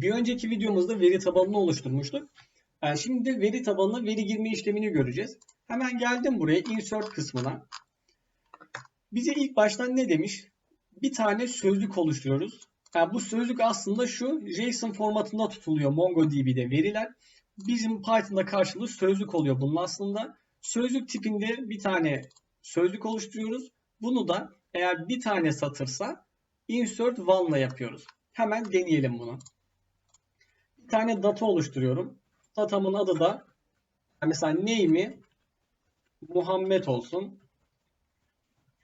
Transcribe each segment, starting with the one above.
Bir önceki videomuzda veri tabanını oluşturmuştuk. Yani şimdi de veri tabanına veri girme işlemini göreceğiz. Hemen geldim buraya insert kısmına. Bize ilk baştan ne demiş? Bir tane sözlük oluşturuyoruz. Yani bu sözlük aslında şu JSON formatında tutuluyor MongoDB'de veriler. Bizim Python'da karşılığı sözlük oluyor bunun aslında. Sözlük tipinde bir tane sözlük oluşturuyoruz. Bunu da eğer bir tane satırsa insert one'la yapıyoruz. Hemen deneyelim bunu. Bir tane data oluşturuyorum. Datamın adı da mesela name'i Muhammed olsun.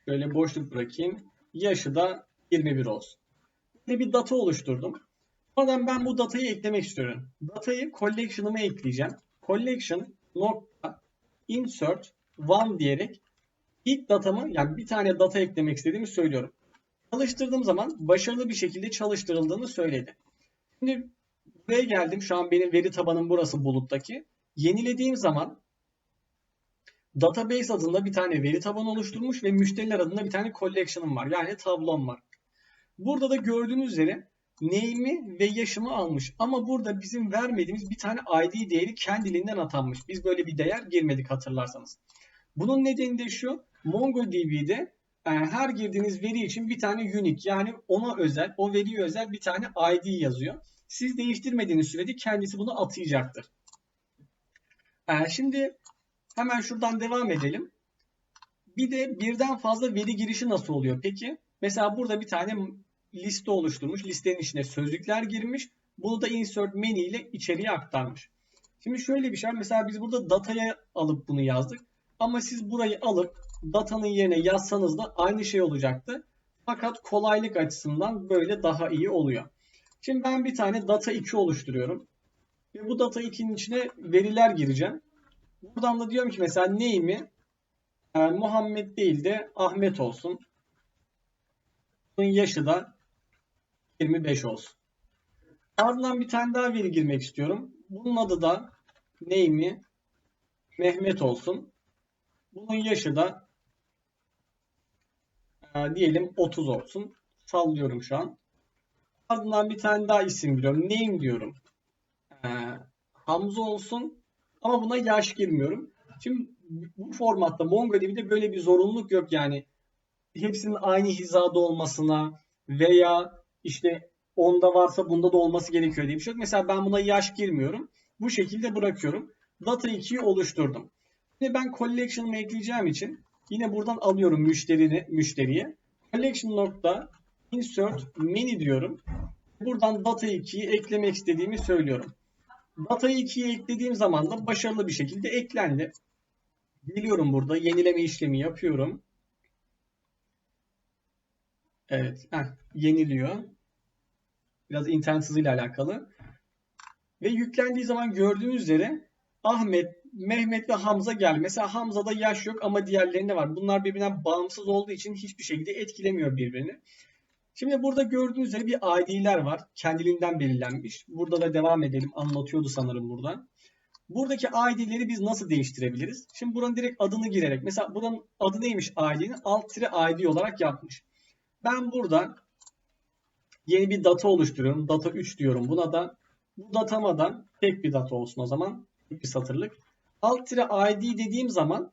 Şöyle boşluk bırakayım. Yaşı da 21 olsun. Böyle bir data oluşturdum. Oradan ben bu datayı eklemek istiyorum. Datayı collection'ıma ekleyeceğim. Collection nokta insert one diyerek ilk datamı yani bir tane data eklemek istediğimi söylüyorum. Çalıştırdığım zaman başarılı bir şekilde çalıştırıldığını söyledi. Şimdi buraya geldim. Şu an benim veri tabanım burası buluttaki. Yenilediğim zaman database adında bir tane veri tabanı oluşturmuş ve müşteriler adında bir tane collection'ım var. Yani tablom var. Burada da gördüğünüz üzere name'i ve yaşımı almış. Ama burada bizim vermediğimiz bir tane ID değeri kendiliğinden atanmış. Biz böyle bir değer girmedik hatırlarsanız. Bunun nedeni de şu. MongoDB'de e, her girdiğiniz veri için bir tane unique yani ona özel, o veriye özel bir tane ID yazıyor. Siz değiştirmediğiniz sürede kendisi bunu atayacaktır. E, şimdi hemen şuradan devam edelim. Bir de birden fazla veri girişi nasıl oluyor peki? Mesela burada bir tane liste oluşturmuş. Listenin içine sözlükler girmiş. Bunu da insert menu ile içeriye aktarmış. Şimdi şöyle bir şey. Mesela biz burada dataya alıp bunu yazdık. Ama siz burayı alıp datanın yerine yazsanız da aynı şey olacaktı. Fakat kolaylık açısından böyle daha iyi oluyor. Şimdi ben bir tane data 2 oluşturuyorum. Ve bu data 2'nin içine veriler gireceğim. Buradan da diyorum ki mesela name'i yani e, Muhammed değil de Ahmet olsun. Bunun yaşı da 25 olsun. Ardından bir tane daha veri girmek istiyorum. Bunun adı da name'i Mehmet olsun. Bunun yaşı da e, diyelim 30 olsun. Sallıyorum şu an. Ardından bir tane daha isim biliyorum. Name diyorum. E, Hamza olsun. Ama buna yaş girmiyorum. Şimdi bu formatta MongoDB'de böyle bir zorunluluk yok yani. Hepsinin aynı hizada olmasına veya işte onda varsa bunda da olması gerekiyor diye bir şey yok. Mesela ben buna yaş girmiyorum. Bu şekilde bırakıyorum. Data 2'yi oluşturdum. Şimdi ben collection'ımı ekleyeceğim için yine buradan alıyorum müşterini, müşteriye. Collection nokta insert menu diyorum. Buradan data 2'yi eklemek istediğimi söylüyorum. Data 2'yi eklediğim zaman da başarılı bir şekilde eklendi. Geliyorum burada yenileme işlemi yapıyorum. Evet, heh, yeniliyor. Biraz internet hızıyla alakalı. Ve yüklendiği zaman gördüğünüz üzere Ahmet, Mehmet ve Hamza geldi. Mesela Hamza'da yaş yok ama diğerlerinde var. Bunlar birbirinden bağımsız olduğu için hiçbir şekilde etkilemiyor birbirini. Şimdi burada gördüğünüz üzere bir ID'ler var. Kendiliğinden belirlenmiş. Burada da devam edelim. Anlatıyordu sanırım burada. Buradaki ID'leri biz nasıl değiştirebiliriz? Şimdi buranın direkt adını girerek. Mesela buranın adı neymiş ID'nin? Alt tire ID olarak yapmış. Ben burada yeni bir data oluşturuyorum. Data 3 diyorum. Buna da bu datama da tek bir data olsun o zaman. Bir satırlık. Alt tire ID dediğim zaman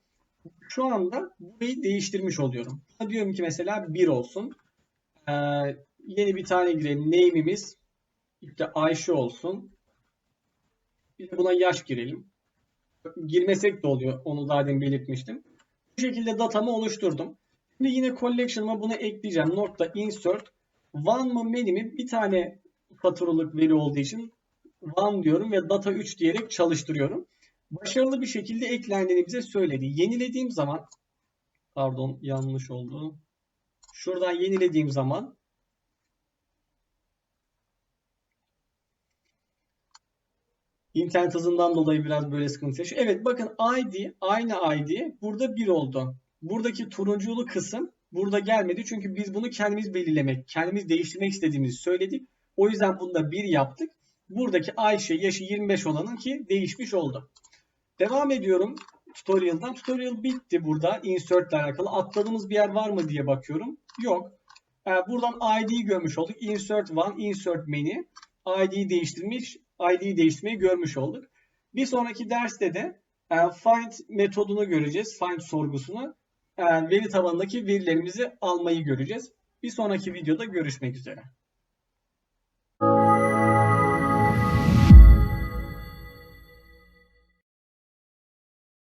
şu anda burayı değiştirmiş oluyorum. Buna diyorum ki mesela 1 olsun. Ee, yeni bir tane girelim. Name'imiz işte Ayşe olsun. Bir de buna yaş girelim. Girmesek de oluyor. Onu demin belirtmiştim. Bu şekilde datamı oluşturdum. Şimdi yine collection'ıma bunu ekleyeceğim. Nokta insert. One mı many mi? Bir tane faturalılık veri olduğu için one diyorum ve data 3 diyerek çalıştırıyorum. Başarılı bir şekilde eklendiğini bize söyledi. Yenilediğim zaman pardon yanlış oldu. Şuradan yenilediğim zaman internet hızından dolayı biraz böyle sıkıntı yaşıyor. Evet bakın ID aynı ID burada 1 oldu. Buradaki turunculu kısım burada gelmedi. Çünkü biz bunu kendimiz belirlemek, kendimiz değiştirmek istediğimizi söyledik. O yüzden bunda 1 yaptık. Buradaki Ayşe yaşı 25 olanın ki değişmiş oldu. Devam ediyorum tutorial'dan. Tutorial bitti burada. Insert ile alakalı. Atladığımız bir yer var mı diye bakıyorum. Yok. Ee, buradan ID'yi görmüş olduk. Insert one, insert many. ID'yi değiştirmiş, ID'yi değiştirmeyi görmüş olduk. Bir sonraki derste de e, find metodunu göreceğiz. Find sorgusunu. E, veri tabanındaki verilerimizi almayı göreceğiz. Bir sonraki videoda görüşmek üzere.